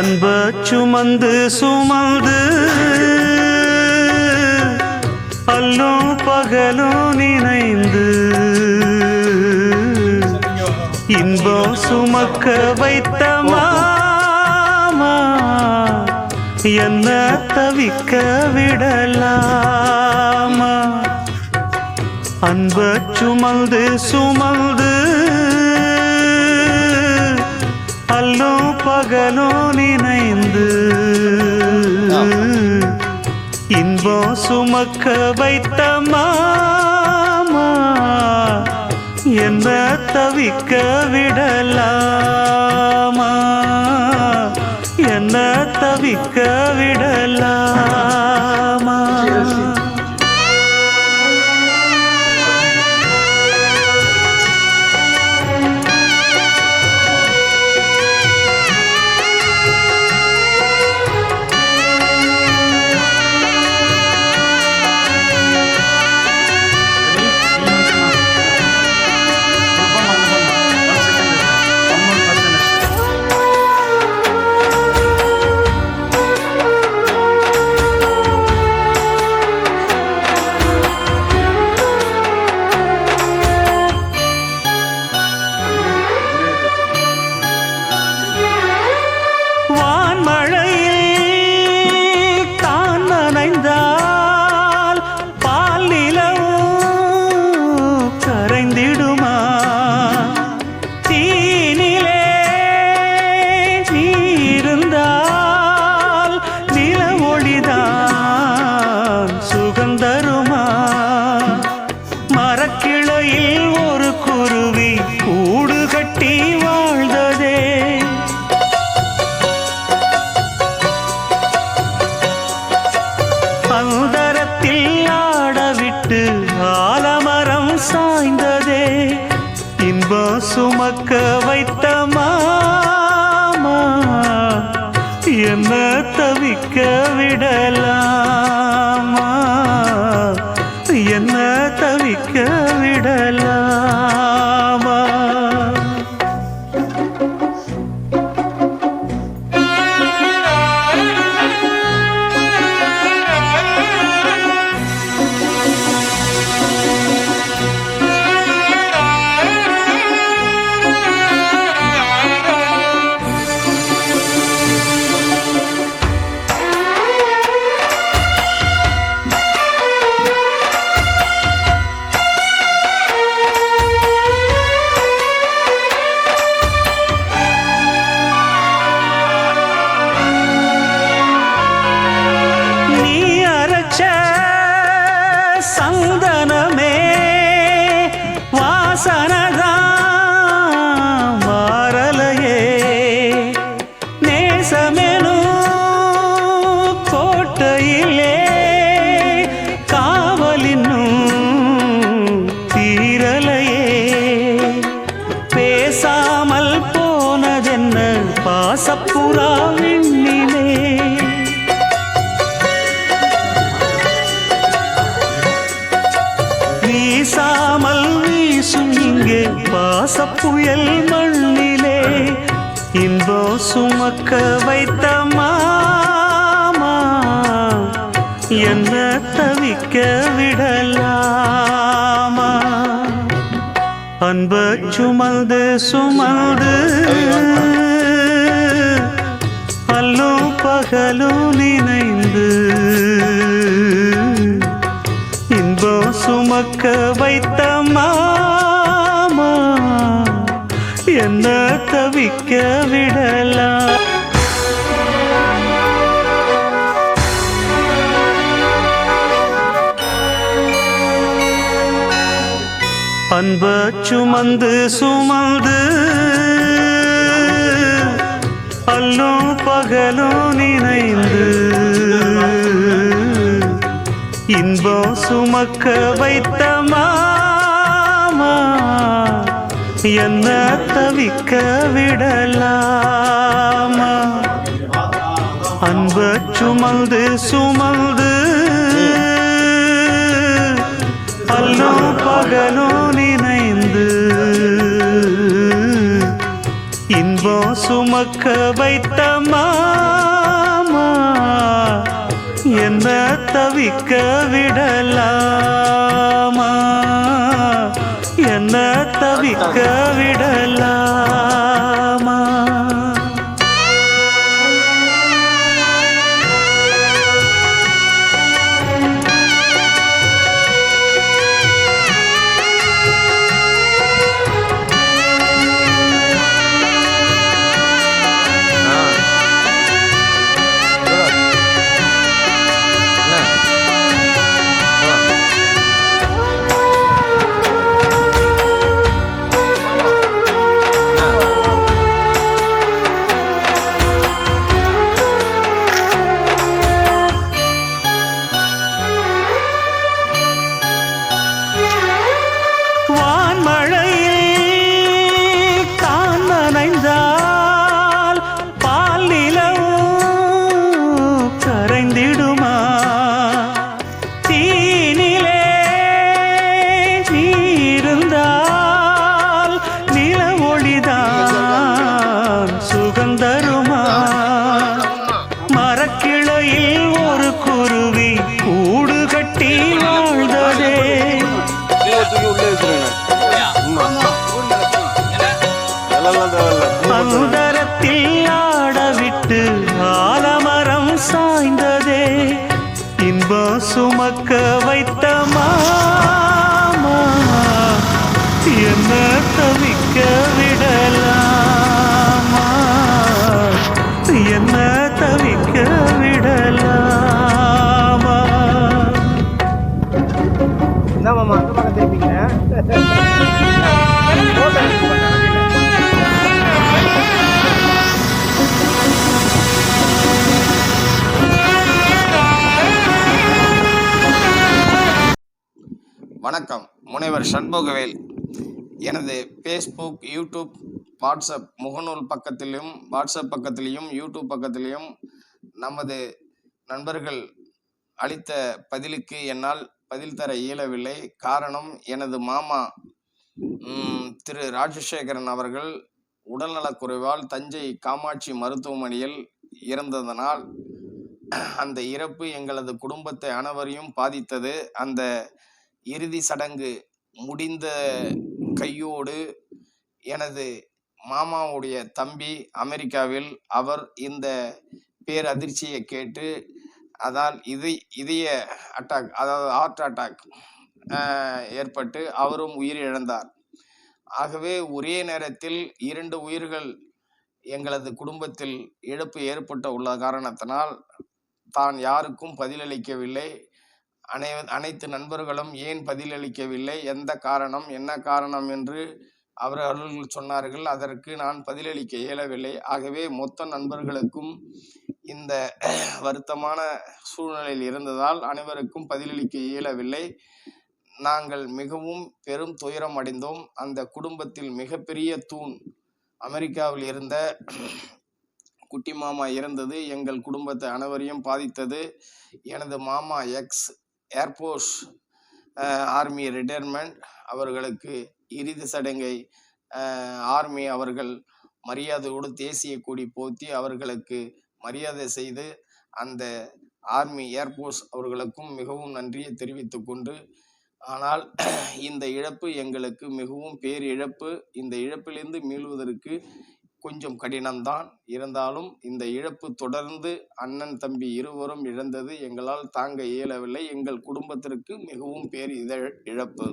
அன்ப சுமந்து சுமந்து அல்லும் பகலும் நினைந்து இன்பம் சுமக்க வைத்த மாமா என்ன தவிக்க விடலாமா? அன்ப சுமந்து சுமந்து பகலும் நினைந்து இன்பம் சுமக்க வைத்த மாமா என்ன தவிக்க விடலாமா? என்ன தவிக்க விடலாம்? வைத்த மாமா என்ன தவிக்க விடலாம் சந்தனமே. பாசப்புயல் மண்ணிலே இன்போ சுமக்க வைத்த மாமா என்ன தவிக்க விடலாமா? அன்ப சுமந்து சுமந்து அல்லும் பகலும் நினைந்து இன்பம் சுமக்க வைத்த மா என்ன தவிக்க விடலாம். அன்ப சுமந்து சுமந்து அல்லும் பகலும் நினைந்து இன்பம் சுமக்க வைத்த மாமா. என்ன தவிக்க விடலாமா? அன்பு சுமந்து சுமந்து பல்லோ பகலோ நினைந்து இன்பம் சுமக்க வைத்த மாமா என்ன தவிக்க விடலாம் என்ன தவிக்க விடலாமா? கரைந்திடுமா வணக்கம். முனைவர் சண்முகவேல். எனது ஃபேஸ்புக் யூடியூப் வாட்ஸ்அப் முகநூல் பக்கத்திலும் வாட்ஸ்அப் பக்கத்திலையும் யூடியூப் பக்கத்திலையும் நமது நண்பர்கள் அளித்த பதிலுக்கு என்னால் பதில் தர இயலவில்லை. காரணம் எனது மாமா திரு ராஜசேகரன் அவர்கள் உடல்நலக்குறைவால் தஞ்சை காமாட்சி மருத்துவமனையில் இறந்ததனால் அந்த இறப்பு எங்களது குடும்பத்தை அனைவரையும் பாதித்தது. அந்த இறுதி சடங்கு முடிந்த கையோடு எனது மாமாவுடைய தம்பி அமெரிக்காவில் அவர் இந்த பேரதிர்ச்சியை கேட்டு அதால் இது இதய அட்டாக் அதாவது ஹார்ட் அட்டாக் ஏற்பட்டு அவரும் உயிரிழந்தார். ஆகவே ஒரே நேரத்தில் இரண்டு உயிர்கள் எங்களது குடும்பத்தில் இழப்பு ஏற்பட்ட உள்ள காரணத்தினால் தான் யாருக்கும் பதிலளிக்கவில்லை. அனை அனைத்து நண்பர்களும் ஏன் பதிலளிக்கவில்லை? எந்த காரணம்? என்ன காரணம்? என்று அவர்கள் சொன்னார்கள் அதற்கு நான் பதிலளிக்க இயலவில்லை. ஆகவே மொத்த நண்பர்களுக்கும் இந்த வருத்தமான சூழ்நிலையில் இருந்ததால் அனைவருக்கும் பதிலளிக்க இயலவில்லை. நாங்கள் மிகவும் பெரும் துயரம் அடைந்தோம். அந்த குடும்பத்தில் மிகப்பெரிய தூண் அமெரிக்காவில் இருந்த குட்டி மாமா இறந்தது எங்கள் குடும்பத்தை அனைவரையும் பாதித்தது. எனது மாமா எக்ஸ் ஏர்போர்ஸ் ஆர்மி ரிட்டையர்மெண்ட் அவர்களுக்கு இறுதி சடங்கை ஆர்மி அவர்கள் மரியாதையோடு தேசிய கொடி போத்தி அவர்களுக்கு மரியாதை செய்து அந்த ஆர்மி ஏர்ஃபோர்ஸ் அவர்களுக்கும் மிகவும் நன்றியை தெரிவித்துக் கொண்டு ஆனால் இந்த இழப்பு எங்களுக்கு மிகவும் பேரிழப்பு. இந்த இழப்பிலிருந்து மீள்வதற்கு கொஞ்சம் கடினம்தான். இருந்தாலும் இந்த இழப்பு தொடர்ந்து அண்ணன் தம்பி இருவரும் இழந்தது எங்களால் தாங்க இயலவில்லை. எங்கள் குடும்பத்திற்கு மிகவும் பேர் இழப்பு.